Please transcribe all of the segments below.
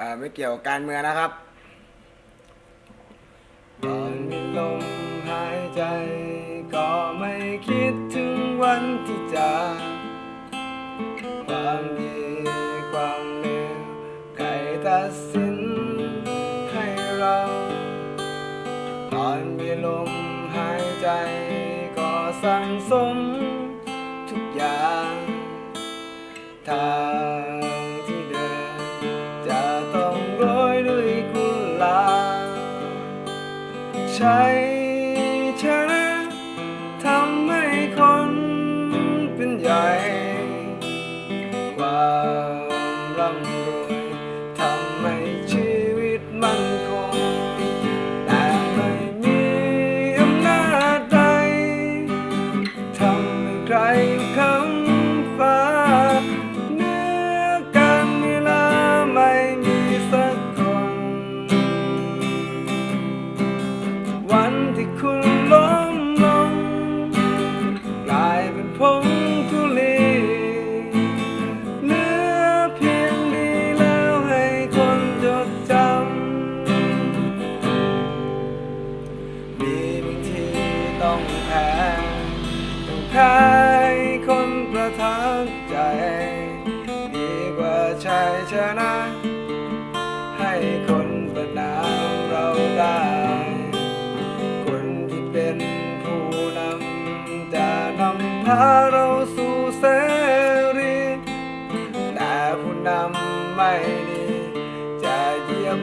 อ่าไม่เกี่ยวกับการเมืองนะครับตอนมีลมหายใจ ก็ไม่คิดถึงวันที่จากความดีความเลวใครตัดสินให้เรา ตอนมีลมหายใจ ก็สั่งสม ใช้ชนะทำให้คนเป็นใหญ่ความร่ำรวยทำให้ชีวิตมันคง แต่ไม่มีอำนาจใดทำให้ใครคำฟ้า ที่คุณล้มลงกลายเป็นผงทุลีเหลือเพียงดีแล้วให้คนจดจำมีบางทีต้องแพ้ต้องแพ้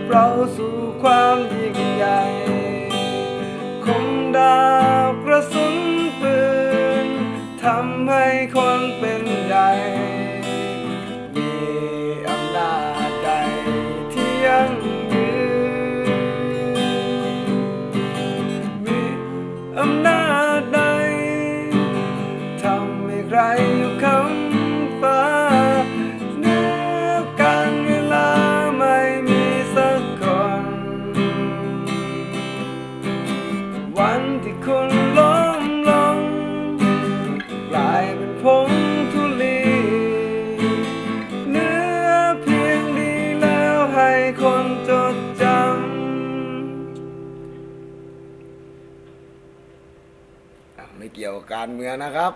เราสู่ความยิ่งใหญ่คมดาบกระสุนปืนทำให้คนเป็นใหญ่ มีอำนาจใดที่ยั่งยืนมีอำนาจ วันที่คุณล้มลงกลายเป็นผงทุลีเหลือเพียงดีแล้วให้คนจดจำไม่เกี่ยวกับการเมืองนะครับ